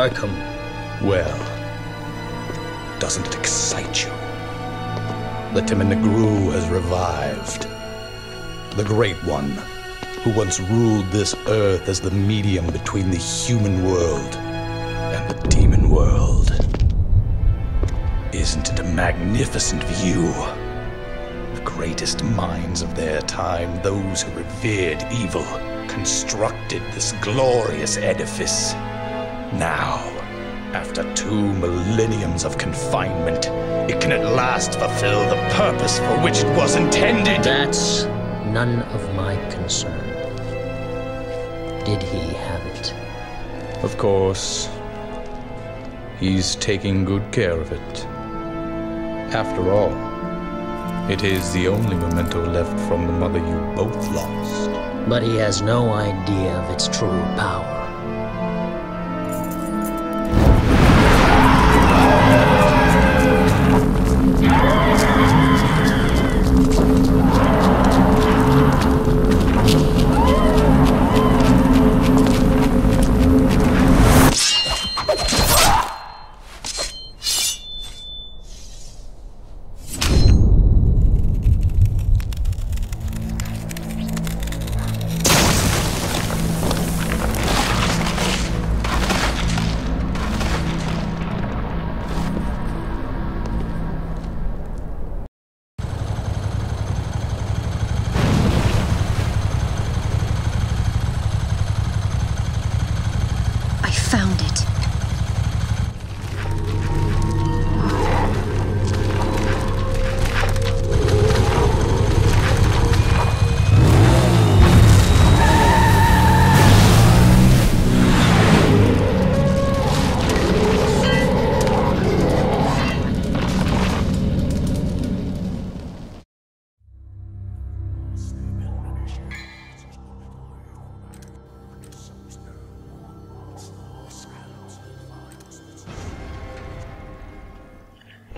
Arkham. Well, doesn't it excite you? The Timon Negru has revived. The Great One, who once ruled this earth as the medium between the human world and the demon world. Isn't it a magnificent view? The greatest minds of their time, those who revered evil, constructed this glorious edifice. Now, after two millenniums of confinement, it can at last fulfill the purpose for which it was intended. That's none of my concern. Did he have it? Of course, he's taking good care of it. After all, it is the only memento left from the mother you both lost. But he has no idea of its true power.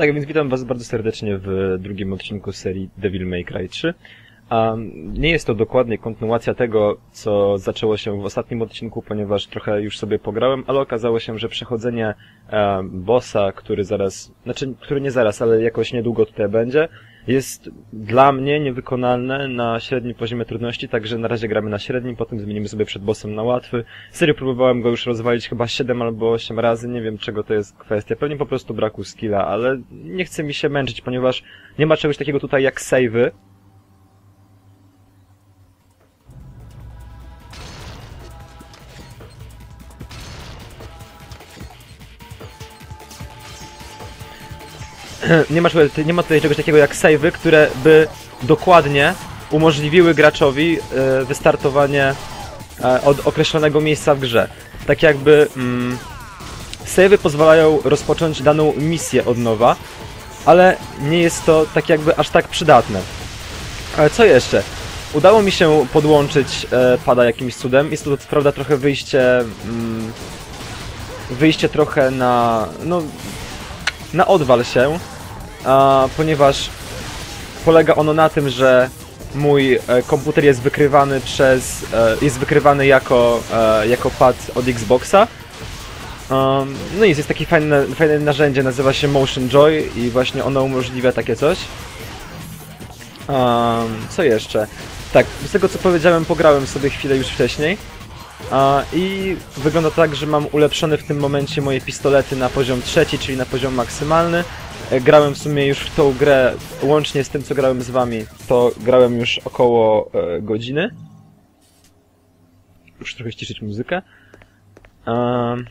Tak, więc witam Was bardzo serdecznie w drugim odcinku serii Devil May Cry 3. A nie jest to dokładnie kontynuacja tego, co zaczęło się w ostatnim odcinku, ponieważ trochę już sobie pograłem, ale okazało się, że przechodzenie e, bossa, który zaraz, znaczy, który nie zaraz, ale jakoś niedługo tutaj będzie, jest dla mnie niewykonalne na średnim poziomie trudności, także na razie gramy na średnim, potem zmienimy sobie przed bossem na łatwy. Serio próbowałem go już rozwalić chyba 7 albo 8 razy, nie wiem czego to jest kwestia, pewnie po prostu braku skilla, ale nie chce mi się męczyć, ponieważ nie ma czegoś takiego tutaj jak save'y, nie ma, nie ma tutaj czegoś takiego jak save'y, które by dokładnie umożliwiły graczowi e, wystartowanie e, od określonego miejsca w grze. Tak jakby mm, save'y pozwalają rozpocząć daną misję od nowa, ale nie jest to tak jakby aż tak przydatne. Ale co jeszcze? Udało mi się podłączyć e, pada jakimś cudem. Jest to co prawda trochę wyjście... Mm, wyjście trochę na... no... na odwal się, a, ponieważ polega ono na tym, że mój e, komputer jest wykrywany przez, e, jest wykrywany jako, e, jako pad od Xboxa. Um, no i jest, jest takie fajne, fajne narzędzie, nazywa się Motion Joy i właśnie ono umożliwia takie coś. Um, co jeszcze? Tak, z tego co powiedziałem, pograłem sobie chwilę już wcześniej. I wygląda tak, że mam ulepszone w tym momencie moje pistolety na poziom trzeci, czyli na poziom maksymalny. Grałem w sumie już w tą grę, łącznie z tym co grałem z wami, to grałem już około e, godziny. Muszę trochę ściszyć muzykę. Ehm,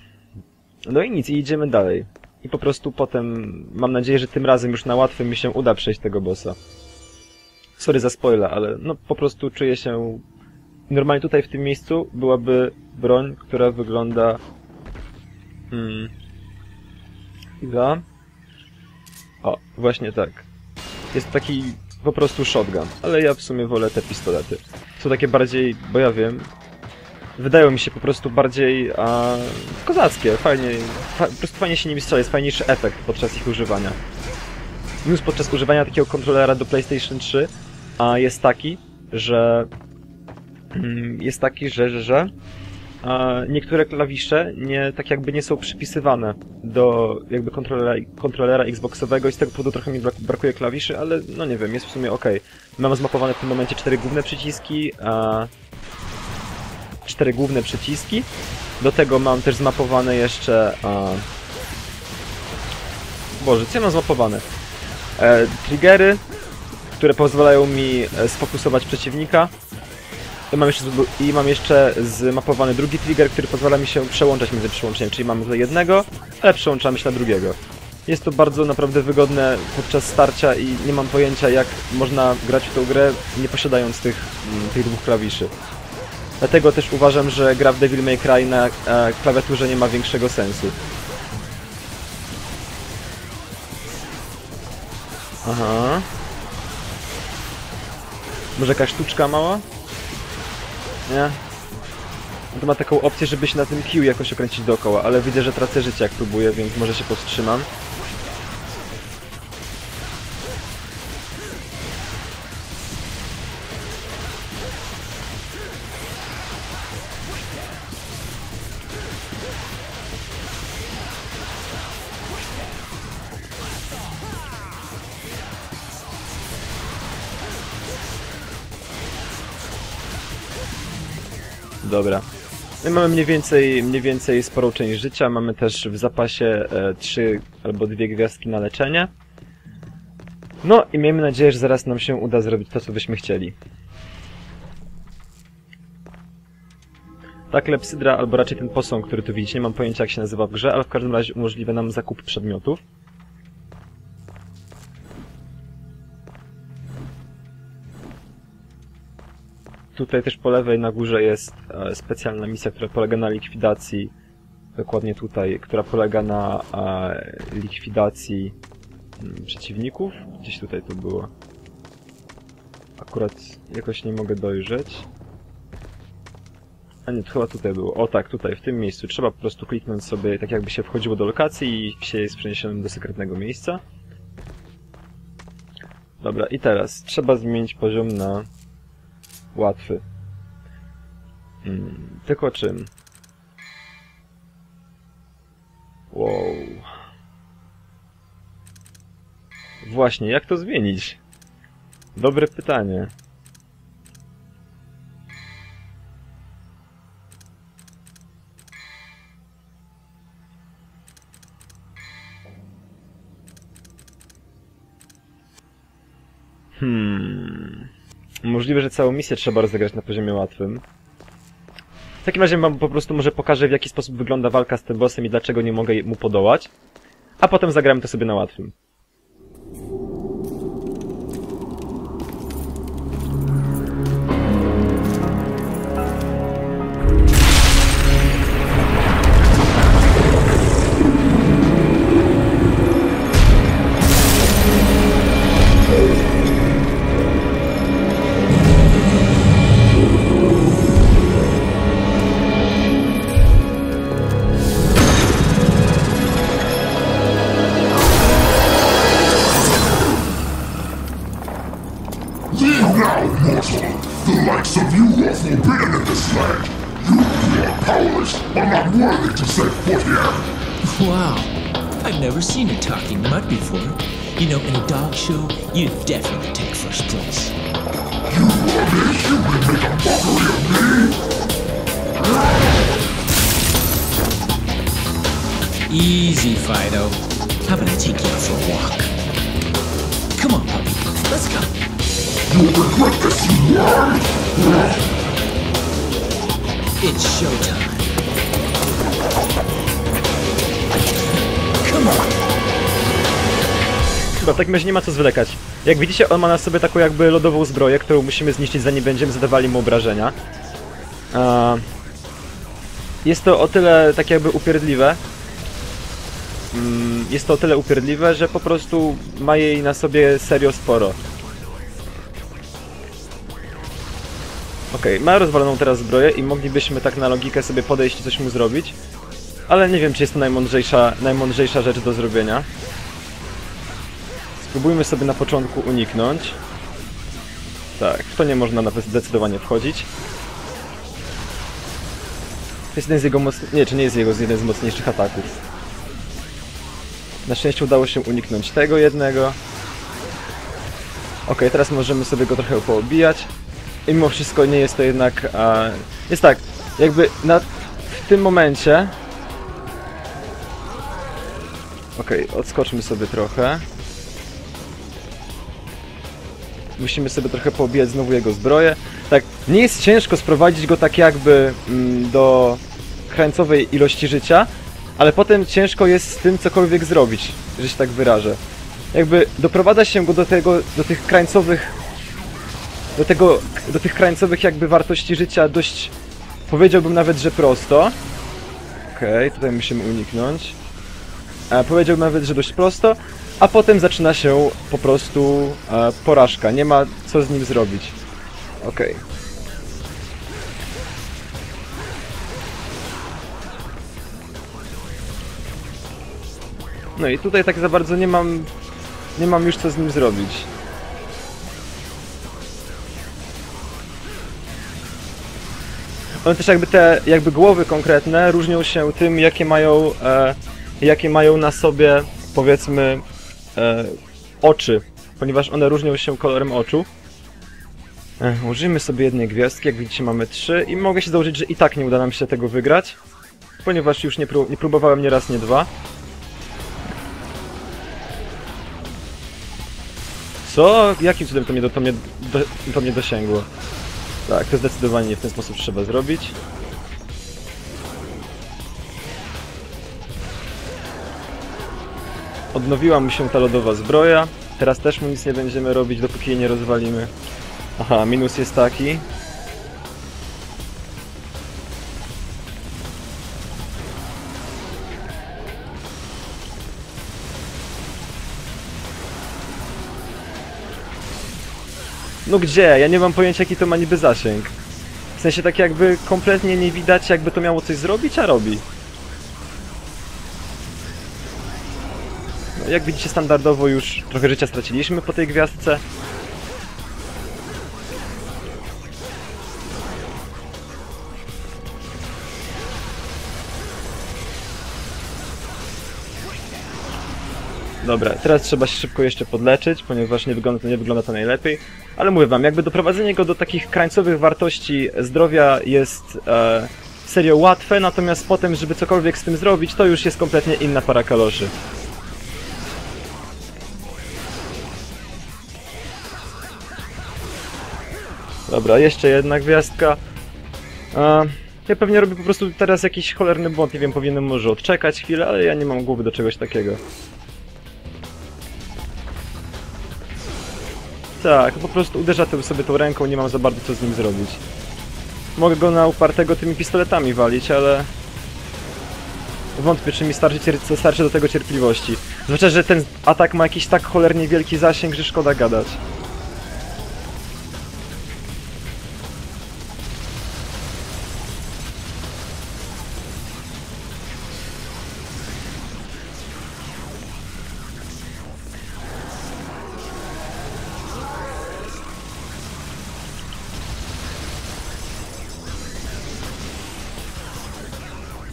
no i nic, i idziemy dalej. I po prostu potem, mam nadzieję, że tym razem już na łatwym mi się uda przejść tego bossa. Sorry za spoiler, ale no po prostu czuję się... Normalnie tutaj w tym miejscu byłaby broń, która wygląda... Hmm... Chwila. O, właśnie tak. Jest taki po prostu shotgun, ale ja w sumie wolę te pistolety. Są takie bardziej, bo ja wiem, wydają mi się po prostu bardziej a, kozackie, fajnie, fa, po prostu fajnie się nimi strzela, jest fajniejszy efekt podczas ich używania. Minus podczas używania takiego kontrolera do PlayStation 3 a jest taki, że mm, jest taki, że, że, że niektóre klawisze nie, tak jakby nie są przypisywane do jakby kontrolera, kontrolera Xboxowego i z tego powodu trochę mi brak, brakuje klawiszy, ale no nie wiem, jest w sumie ok. Mam zmapowane w tym momencie cztery główne przyciski, a cztery główne przyciski. Do tego mam też zmapowane jeszcze a... Boże, co ja mam zmapowane? E, triggery, które pozwalają mi e, sfokusować przeciwnika. I mam, jeszcze, I mam jeszcze zmapowany drugi trigger, który pozwala mi się przełączać między przyłączeniem, czyli mamy tutaj jednego, ale przełączamy się na drugiego. Jest to bardzo naprawdę wygodne podczas starcia i nie mam pojęcia jak można grać w tą grę nie posiadając tych, mm, tych dwóch klawiszy. Dlatego też uważam, że gra w Devil May Cry na e, klawiaturze nie ma większego sensu. Aha. Może jakaś sztuczka mała? Nie? To ma taką opcję, żeby się na tym Q jakoś okręcić dookoła, ale widzę, że tracę życie jak próbuję, więc może się powstrzymam. Dobra. My mamy mniej więcej, mniej więcej sporą część życia, mamy też w zapasie e, trzy albo dwie gwiazdki na leczenie. No i miejmy nadzieję, że zaraz nam się uda zrobić to, co byśmy chcieli. Ta klepsydra, albo raczej ten posąg, który tu widzicie, nie mam pojęcia jak się nazywa w grze, ale w każdym razie umożliwia nam zakup przedmiotów. Tutaj też po lewej na górze jest e, specjalna misja, która polega na likwidacji, dokładnie tutaj, która polega na e, likwidacji mm, przeciwników. Gdzieś tutaj to było. Akurat jakoś nie mogę dojrzeć. A nie, to chyba tutaj było. O tak, tutaj, w tym miejscu. Trzeba po prostu kliknąć sobie, tak jakby się wchodziło do lokacji i się jest przeniesionym do sekretnego miejsca. Dobra, i teraz trzeba zmienić poziom na łatwy. Hmm, tylko czym? Wow. Właśnie, jak to zmienić? Dobre pytanie. Możliwe, że całą misję trzeba rozegrać na poziomie łatwym. W takim razie wam po prostu może pokażę w jaki sposób wygląda walka z tym bossem i dlaczego nie mogę mu podołać. A potem zagramy to sobie na łatwym. Who are powerless are not worthy to set foot here! Wow, I've never seen a talking mud before. You know, in a dog show, you'd definitely take first place. You are a human make a mockery of me! Easy, Fido. How about I take you out for a walk? Come on, puppy. Let's go. You'll regret this, you worm! It's showtime. Chyba w takim razie nie ma co zwlekać. Jak widzicie, on ma na sobie taką jakby lodową zbroję, którą musimy zniszczyć zanim będziemy zadawali mu obrażenia. A... Jest to o tyle tak jakby upierdliwe. Mm, Jest to o tyle upierdliwe, że po prostu ma jej na sobie serio sporo. Okej, ma rozwaloną teraz zbroję i moglibyśmy tak na logikę sobie podejść i coś mu zrobić. Ale nie wiem, czy jest to najmądrzejsza, najmądrzejsza rzecz do zrobienia. Spróbujmy sobie na początku uniknąć. Tak, w to nie można nawet zdecydowanie wchodzić. To jest jeden z jego mocniejszych... Nie, czy nie jest jego jeden z mocniejszych ataków. Na szczęście udało się uniknąć tego jednego. Okej, teraz możemy sobie go trochę poobijać. I mimo wszystko nie jest to jednak... E, jest tak, jakby na, w tym momencie... Okej, odskoczmy sobie trochę. Musimy sobie trochę poobijać znowu jego zbroję. Tak, nie jest ciężko sprowadzić go tak jakby mm, do krańcowej ilości życia, ale potem ciężko jest z tym cokolwiek zrobić, że się tak wyrażę. Jakby doprowadza się go do tego, do tych krańcowych, do tego, do tych krańcowych jakby wartości życia dość, powiedziałbym nawet, że prosto. Okej, tutaj musimy uniknąć. E, powiedziałbym nawet, że dość prosto, a potem zaczyna się po prostu e, porażka. Nie ma co z nim zrobić. Okej. No i tutaj tak za bardzo nie mam... Nie mam już co z nim zrobić. One też jakby te jakby głowy konkretne różnią się tym, jakie mają, e, jakie mają na sobie powiedzmy e, oczy, ponieważ one różnią się kolorem oczu. E, użyjmy sobie jednej gwiazdki, jak widzicie mamy trzy i mogę się założyć, że i tak nie uda nam się tego wygrać, ponieważ już nie, pró nie próbowałem nie raz, nie dwa. Co? Jakim cudem to mnie, do, to, mnie, do, to mnie dosięgło? Tak, to zdecydowanie nie w ten sposób trzeba zrobić. Odnowiła mu się ta lodowa zbroja. Teraz też mu nic nie będziemy robić, dopóki jej nie rozwalimy. Aha, minus jest taki. No gdzie? Ja nie mam pojęcia jaki to ma niby zasięg. W sensie tak jakby kompletnie nie widać jakby to miało coś zrobić, a robi. Jak widzicie standardowo już trochę życia straciliśmy po tej gwiazdce. Dobra, teraz trzeba się szybko jeszcze podleczyć, ponieważ nie wygląda, nie wygląda to najlepiej. Ale mówię wam, jakby doprowadzenie go do takich krańcowych wartości zdrowia jest e, serio łatwe, natomiast potem, żeby cokolwiek z tym zrobić, to już jest kompletnie inna para kaloszy. Dobra, jeszcze jedna gwiazdka. E, ja pewnie robię po prostu teraz jakiś cholerny błąd, nie wiem, powinienem może odczekać chwilę, ale ja nie mam głowy do czegoś takiego. Tak, po prostu uderza tym sobie tą ręką, nie mam za bardzo co z nim zrobić. Mogę go na upartego tymi pistoletami walić, ale... Wątpię, czy mi starczy, starczy do tego cierpliwości. Zwłaszcza, że ten atak ma jakiś tak cholernie wielki zasięg, że szkoda gadać.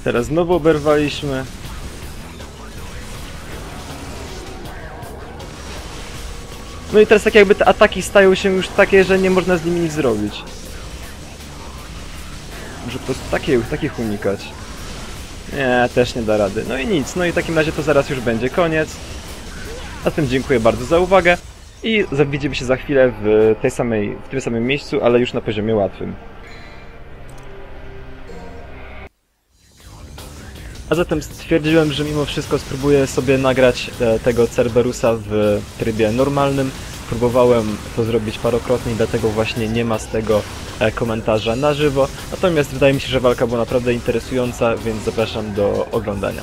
Teraz znowu oberwaliśmy. No i teraz tak jakby te ataki stają się już takie, że nie można z nimi nic zrobić. Może po prostu takie, takich unikać. Nie, też nie da rady. No i nic, no i w takim razie to zaraz już będzie koniec. A tym dziękuję bardzo za uwagę i widzimy się za chwilę w, tej samej, w tym samym miejscu, ale już na poziomie łatwym. A zatem stwierdziłem, że mimo wszystko spróbuję sobie nagrać e, tego Cerberusa w trybie normalnym. Próbowałem to zrobić parokrotnie dlatego właśnie nie ma z tego e, komentarza na żywo. Natomiast wydaje mi się, że walka była naprawdę interesująca, więc zapraszam do oglądania.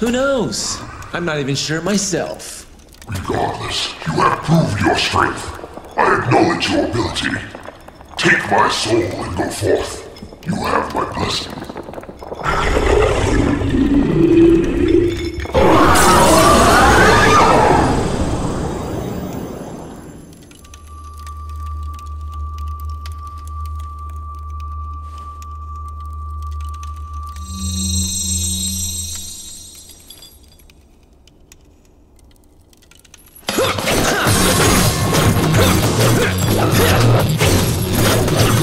Who knows? I'm not even sure myself. Regardless, you have proved your strength. I acknowledge your ability. Take my soul and go forth. You have my blessing.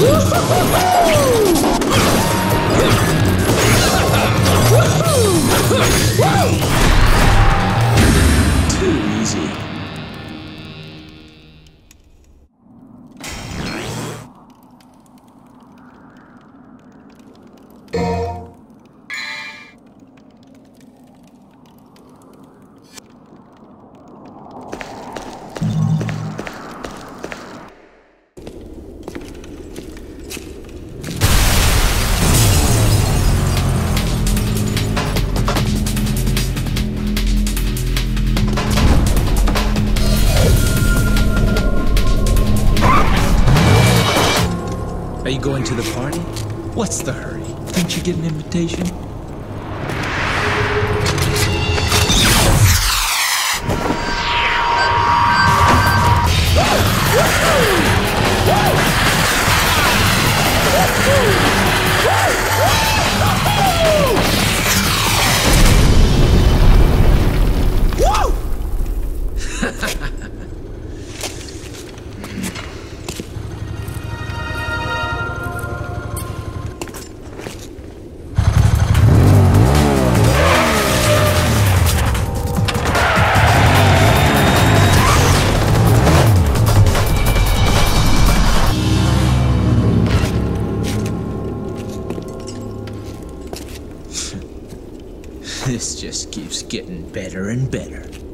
Woo-hoo-hoo-hoo! Are you going to the party? What's the hurry? Didn't you get an invitation? Better and better.